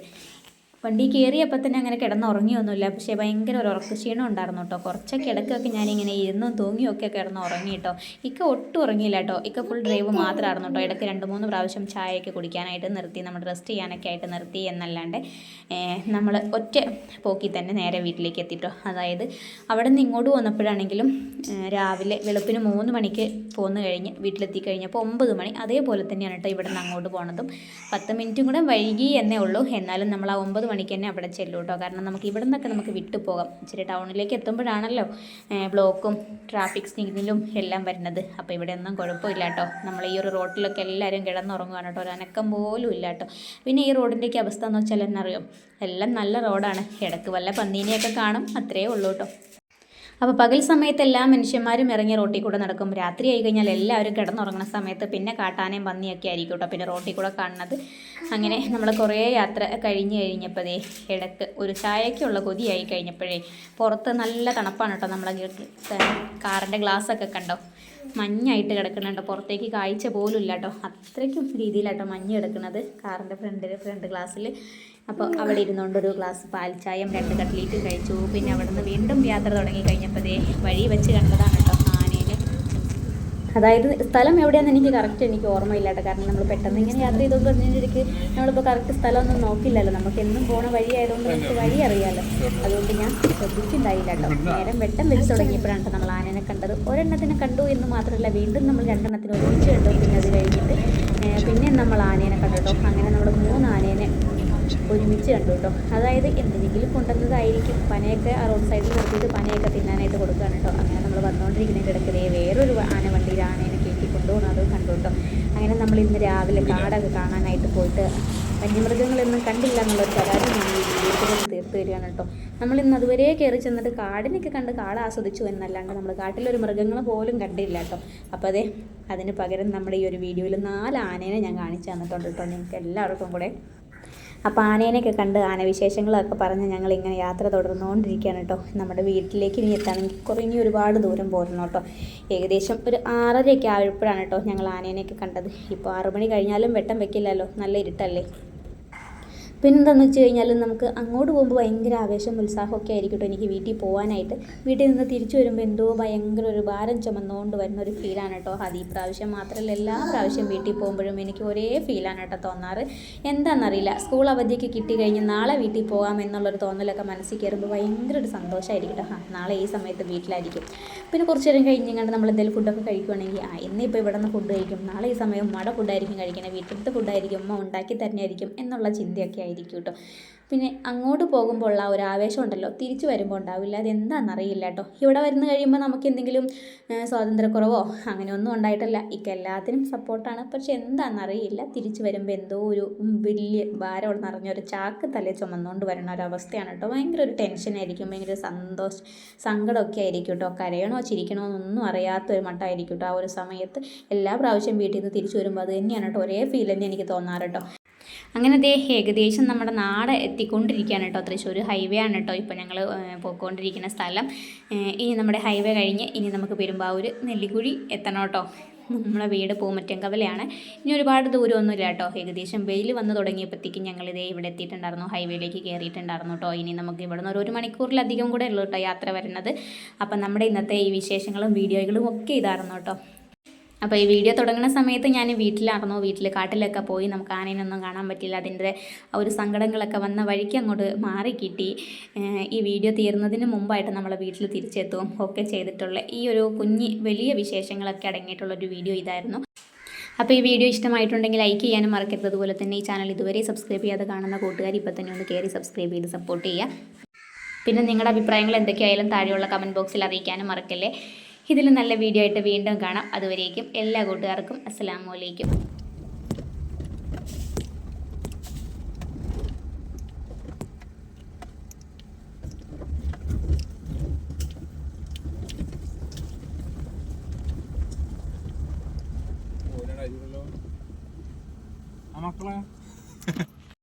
വണ്ടി കയറിയപ്പോൾ തന്നെ അങ്ങനെ കിടന്നുറങ്ങിയൊന്നുമില്ല. പക്ഷേ ഭയങ്കര ഒരു ഉറക്ക ക്ഷീണം ഉണ്ടായിരുന്നു കേട്ടോ. കുറച്ചൊക്കെ ഇടയ്ക്കൊക്കെ ഞാനിങ്ങനെ ഇരുന്നും തൂങ്ങിയൊക്കെ കിടന്ന് ഉറങ്ങി കേട്ടോ ഇക്ക ഒട്ടും ഉറങ്ങിയില്ല കേട്ടോ. ഇക്ക ഫുൾ ഡ്രൈവ് മാത്രമായിരുന്നു കേട്ടോ. ഇടയ്ക്ക് രണ്ട് മൂന്ന് പ്രാവശ്യം ചായയൊക്കെ കുടിക്കാനായിട്ട് നിർത്തി. നമ്മൾ റെസ്റ്റ് ചെയ്യാനൊക്കെ ആയിട്ട് നിർത്തി എന്നല്ലാണ്ട് നമ്മൾ ഒറ്റ പോക്കി തന്നെ നേരെ വീട്ടിലേക്ക് എത്തിട്ടോ. അതായത് അവിടെ നിന്ന് ഇങ്ങോട്ട് വന്നപ്പോഴാണെങ്കിലും രാവിലെ വെളുപ്പിന് മൂന്ന് മണിക്ക് പോന്നു കഴിഞ്ഞ് വീട്ടിലെത്തി കഴിഞ്ഞപ്പോൾ ഒമ്പത് മണി. അതേപോലെ തന്നെയാണ് കേട്ടോ ഇവിടെ നിന്ന് അങ്ങോട്ട് പോണതും. പത്ത് മിനിറ്റും കൂടെ വൈകി എന്നേ ഉള്ളൂ. എന്നാലും നമ്മൾ ആ ഒമ്പത് മണിക്ക് തന്നെ അവിടെ ചെല്ലും കേട്ടോ കാരണം നമുക്ക് ഇവിടെ നിന്നൊക്കെ നമുക്ക് വിട്ടു പോകാം. ഇച്ചിരി ടൗണിലേക്ക് എത്തുമ്പോഴാണല്ലോ ബ്ലോക്കും ട്രാഫിക് സിഗ്നലും എല്ലാം വരുന്നത്. അപ്പോൾ ഇവിടെ ഒന്നും കുഴപ്പമില്ല കേട്ടോ നമ്മൾ ഈ ഒരു റോഡിലൊക്കെ എല്ലാവരും കിടന്നുറങ്ങുകയാണ് കേട്ടോ. ഒരു അനക്കം പോലും ഇല്ല കേട്ടോ പിന്നെ ഈ റോഡിന്റെയൊക്കെ അവസ്ഥ എന്ന് വെച്ചാൽ എന്നറിയാം? എല്ലാം നല്ല റോഡാണ്. ഇടയ്ക്ക് വല്ല പന്നീനെയൊക്കെ കാണും. അത്രയേ ഉള്ളൂ കേട്ടോ. അപ്പോൾ പകൽ സമയത്ത് എല്ലാ മനുഷ്യന്മാരും ഇറങ്ങി റോട്ടിൽ കൂടെ നടക്കും. രാത്രി ആയി കഴിഞ്ഞാൽ എല്ലാവരും കിടന്നുറങ്ങുന്ന സമയത്ത് പിന്നെ കാട്ടാനയും പന്നിയൊക്കെ ആയിരിക്കും കേട്ടോ പിന്നെ റോട്ടിൽ കൂടെ കാണുന്നത്. അങ്ങനെ നമ്മൾ കുറേ യാത്ര കഴിഞ്ഞ് കഴിഞ്ഞപ്പോഴേ ഇടയ്ക്ക് ഒരു ചായക്കുള്ള കൊതിയായി കഴിഞ്ഞപ്പോഴേ പുറത്ത് നല്ല തണുപ്പാണ് കേട്ടോ നമ്മളെ കാറിന്റെ ഗ്ലാസ്സൊക്കെ കണ്ടോ? മഞ്ഞായിട്ട് കിടക്കുന്നുണ്ട്. പുറത്തേക്ക് കാഴ്ച പോലും ഇല്ല കേട്ടോ അത്രയ്ക്കും രീതിയിലാട്ടോ മഞ്ഞ് കിടക്കുന്നത്. കാറിന്റെ ഫ്രണ്ടിൽ ഫ്രണ്ട് ഗ്ലാസ്സിൽ അപ്പോൾ അവിടെ ഇരുന്നുകൊണ്ട് ഒരു ഗ്ലാസ് പാൽച്ചായം രണ്ട് കട്ട്ലീറ്റും കഴിച്ചു. പിന്നെ അവിടുന്ന് വീണ്ടും യാത്ര തുടങ്ങി കഴിഞ്ഞപ്പോഴേ വഴി വെച്ച് കണ്ടതാണ് കേട്ടോ ആനേനെ. അതായത് സ്ഥലം എവിടെയാണെന്ന് എനിക്ക് കറക്റ്റ് എനിക്ക് ഓർമ്മയില്ല കേട്ടോ. കാരണം നമ്മൾ പെട്ടെന്ന് ഇങ്ങനെ യാത്ര ചെയ്തുകൊണ്ട് പറഞ്ഞിട്ട് നമ്മളിപ്പോൾ കറക്റ്റ് സ്ഥലമൊന്നും നോക്കില്ലല്ലോ. നമുക്ക് എന്നും പോണ വഴി ആയതുകൊണ്ട് നമുക്ക് വഴി അറിയാമല്ലോ അതുകൊണ്ട് ഞാൻ ശ്രദ്ധിച്ചിട്ടുണ്ടായില്ല കേട്ടോ. നേരം വെട്ടം വെച്ച് തുടങ്ങിയപ്പോഴാണ് നമ്മൾ ആനേനെ കണ്ടത്. ഒരെണ്ണത്തിനെ കണ്ടു എന്ന് മാത്രമല്ല വീണ്ടും നമ്മൾ രണ്ടെണ്ണത്തിന് ഒരുമിച്ച് കണ്ടു. പിന്നെ അത് കഴിഞ്ഞിട്ട് പിന്നെ നമ്മൾ ആനേനെ കണ്ടു കേട്ടോ. അങ്ങനെ നമ്മൾ മൂന്ന് ആനേനെ ഒരുമിച്ച് കണ്ടു കേട്ടോ അതായത് എന്തിനെങ്കിലും കൊണ്ടുവന്നതായിരിക്കും. പനയൊക്കെ റോഡ് സൈഡിൽ നിർത്തിയിട്ട് പനയൊക്കെ തിന്നാനായിട്ട് കൊടുക്കുകയാണ് കേട്ടോ അങ്ങനെ നമ്മൾ വന്നുകൊണ്ടിരിക്കുന്ന കിടക്കതേ വേറൊരു ആന വണ്ടിയിൽ ആനേനെ കയറ്റി കൊണ്ടുപോകണം. അത് കണ്ടു കേട്ടോ അങ്ങനെ നമ്മൾ ഇന്ന് രാവിലെ കാടൊക്കെ കാണാനായിട്ട് പോയിട്ട് വന്യമൃഗങ്ങളൊന്നും കണ്ടില്ല എന്നുള്ളൊരു പരാതി വീഡിയോയിൽ തീർത്ത് വരികയാണ് കേട്ടോ നമ്മൾ ഇന്ന് അതുവരെ കയറി ചെന്നിട്ട് കാടിനൊക്കെ കണ്ട് കാട് ആസ്വദിച്ചു എന്നല്ലാണ്ട് നമ്മൾ കാട്ടിലൊരു മൃഗങ്ങൾ പോലും കണ്ടില്ല കേട്ടോ അപ്പോൾ അതെ അതിന് പകരം നമ്മുടെ ഈ ഒരു വീഡിയോയിൽ നാല് ആനേനെ ഞാൻ കാണിച്ചു തന്നിട്ടുണ്ട് കേട്ടോ നിങ്ങൾക്ക് എല്ലാവർക്കും കൂടെ അപ്പോൾ ആനേനെയൊക്കെ കണ്ട് ആനവിശേഷങ്ങളൊക്കെ പറഞ്ഞ് ഞങ്ങൾ ഇങ്ങനെ യാത്ര തുടർന്നുകൊണ്ടിരിക്കുകയാണ് കേട്ടോ. നമ്മുടെ വീട്ടിലേക്ക് ഇനി എത്താണെങ്കിൽ കുറേ ഇനി ഒരുപാട് ദൂരം പോരണം കേട്ടോ. ഏകദേശം ഒരു ആറരയൊക്കെ ആയപ്പോഴാണ് കേട്ടോ ഞങ്ങൾ ആനേനെയൊക്കെ കണ്ടത്. ഇപ്പോൾ ആറുമണി കഴിഞ്ഞാലും വെട്ടം വെക്കില്ലല്ലോ. നല്ല ഇരുട്ടല്ലേ? പിന്നെന്താണെന്ന് വെച്ച് കഴിഞ്ഞാൽ നമുക്ക് അങ്ങോട്ട് പോകുമ്പോൾ ഭയങ്കര ആവേശം ഉത്സാഹമൊക്കെ ആയിരിക്കും കേട്ടോ എനിക്ക് വീട്ടിൽ പോകാനായിട്ട് വീട്ടിൽ നിന്ന് തിരിച്ചു വരുമ്പോൾ എന്തോ ഭയങ്കര ഒരു ഭാരം ചുമന്നുകൊണ്ട് വരുന്ന ഒരു ഫീലാണ് കേട്ടോ. അത് ഈ പ്രാവശ്യം മാത്രമല്ല എല്ലാ പ്രാവശ്യം വീട്ടിൽ പോകുമ്പോഴും എനിക്ക് ഒരേ ഫീലാണ് കേട്ടോ തോന്നാറ്. എന്താണെന്നറിയില്ല സ്കൂൾ അവധിയൊക്കെ കിട്ടി കഴിഞ്ഞ് നാളെ വീട്ടിൽ പോകാം എന്നുള്ളൊരു തോന്നലൊക്കെ മനസ്സിൽ കയറുമ്പോൾ ഭയങ്കര ഒരു സന്തോഷമായിരിക്കും കേട്ടോ. നാളെ ഈ സമയത്ത് വീട്ടിലായിരിക്കും. പിന്നെ കുറച്ച് നേരം കഴിഞ്ഞ് നമ്മൾ എന്തെങ്കിലും ഫുഡൊക്കെ കഴിക്കുവാണെങ്കിൽ ആ ഇന്നിപ്പോൾ ഇവിടെ നിന്ന് ഫുഡ് കഴിക്കും. നാളെ ഈ സമയം ഉമ്മയുടെ ഫുഡായിരിക്കും കഴിക്കണേ വീട്ടിലത്തെ ഫുഡായിരിക്കും ഉമ്മ ഉണ്ടാക്കി തന്നെയായിരിക്കും എന്നുള്ള ചിന്തയൊക്കെ ആയിരിക്കും. കേട്ടോ. പിന്നെ അങ്ങോട്ട് പോകുമ്പോൾ ഉള്ള ഒരു ആവേശം ഉണ്ടല്ലോ. തിരിച്ചു വരുമ്പോൾ ഉണ്ടാവില്ല. അതെന്താണെന്നറിയില്ല കേട്ടോ. ഇവിടെ വരുന്ന കഴിയുമ്പോൾ നമുക്ക് എന്തെങ്കിലും സ്വാതന്ത്ര്യക്കുറവോ അങ്ങനെയൊന്നും ഉണ്ടായിട്ടല്ല. ഇക്ക എല്ലാത്തിനും സപ്പോർട്ടാണ് പക്ഷെ എന്താണെന്നറിയില്ല തിരിച്ചു വരുമ്പോൾ എന്തോ ഒരു വലിയ ഭാരം നിറഞ്ഞൊരു ചാക്ക് തലേ ചുമന്നുകൊണ്ട് വരുന്ന ഒരു അവസ്ഥയാണ് കേട്ടോ. ഭയങ്കര ഒരു ടെൻഷനായിരിക്കും ഭയങ്കര സന്തോഷ സങ്കടമൊക്കെ ആയിരിക്കും കേട്ടോ. കരയണോ ചിരിക്കണോ എന്നൊന്നും അറിയാത്ത ഒരു മട്ടായിരിക്കും കേട്ടോ ആ ഒരു സമയത്ത്. എല്ലാ പ്രാവശ്യം വീട്ടിൽ നിന്ന് തിരിച്ചു വരുമ്പോൾ അത് തന്നെയാണ് കേട്ടോ. ഒരേ ഫീൽ തന്നെ എനിക്ക് തോന്നാറ് കേട്ടോ. അങ്ങനെ ദേ ഏകദേശം നമ്മുടെ നാട് എത്തിക്കൊണ്ടിരിക്കുകയാണ് കേട്ടോ. തൃശ്ശൂർ ഹൈവേ ആണ് കേട്ടോ ഇപ്പോൾ ഞങ്ങൾ പോയിക്കൊണ്ടിരിക്കുന്ന സ്ഥലം. ഇനി നമ്മുടെ ഹൈവേ കഴിഞ്ഞ് ഇനി നമുക്ക് പെരുമ്പാവൂർ നെല്ലിക്കുഴി എത്തണം കേട്ടോ. നമ്മളെ വീട് പൂമറ്റങ്കവലയാണ് ഇനി ഒരുപാട് ദൂരമൊന്നുമില്ല കേട്ടോ. ഏകദേശം വെയിൽ വന്ന് തുടങ്ങിയപ്പോഴത്തേക്കും ഞങ്ങൾ ഇതേ ഇവിടെ എത്തിയിട്ടുണ്ടായിരുന്നു. ഹൈവേയിലേക്ക് കയറിയിട്ടുണ്ടായിരുന്നു കേട്ടോ. ഇനി നമുക്ക് ഇവിടെ നിന്ന് ഒരു മണിക്കൂറിലധികം കൂടെ ഉള്ളൂ കേട്ടോ യാത്ര വരുന്നത്. അപ്പം നമ്മുടെ ഇന്നത്തെ ഈ വിശേഷങ്ങളും വീഡിയോകളും ഒക്കെ ഇതായിരുന്നു കേട്ടോ. അപ്പോൾ ഈ വീഡിയോ തുടങ്ങുന്ന സമയത്ത് ഞാൻ വീട്ടിലായിരുന്നു. വീട്ടിൽ കാട്ടിലൊക്കെ പോയി നമുക്ക് ആനേനൊന്നും കാണാൻ പറ്റില്ല അതിന്റെ ഒരു സങ്കടങ്ങളൊക്കെ വന്ന വഴിക്ക് അങ്ങോട്ട് മാറി കിട്ടി. ഈ വീഡിയോ തീർന്നതിന് മുമ്പായിട്ട് നമ്മളെ വീട്ടിൽ തിരിച്ചെത്തും. ഒക്കെ ചെയ്തിട്ടുള്ള ഈ ഒരു കുഞ്ഞി വലിയ വിശേഷങ്ങളൊക്കെ അടങ്ങിയിട്ടുള്ളൊരു വീഡിയോ ഇതായിരുന്നു. അപ്പോൾ ഈ വീഡിയോ ഇഷ്ടമായിട്ടുണ്ടെങ്കിൽ ലൈക്ക് ചെയ്യാനും മറക്കരുത്. അതുപോലെ തന്നെ ഈ ചാനൽ ഇതുവരെ സബ്സ്ക്രൈബ് ചെയ്യാതെ കാണുന്ന കൂട്ടുകാർ ഇപ്പോൾ തന്നെ ഒന്ന് കയറി സബ്സ്ക്രൈബ് ചെയ്ത് സപ്പോർട്ട് ചെയ്യുക. പിന്നെ നിങ്ങളുടെ അഭിപ്രായങ്ങൾ എന്തൊക്കെയായാലും താഴെയുള്ള കമന്റ് ബോക്സിൽ അറിയിക്കാനും മറക്കല്ലേ? ഇതിൽ നല്ല വീഡിയോ ആയിട്ട് വീണ്ടും കാണാം. അതുവരേക്കും എല്ലാ കൂട്ടുകാർക്കും അസ്സാം വലൈക്കും മക്കളെ.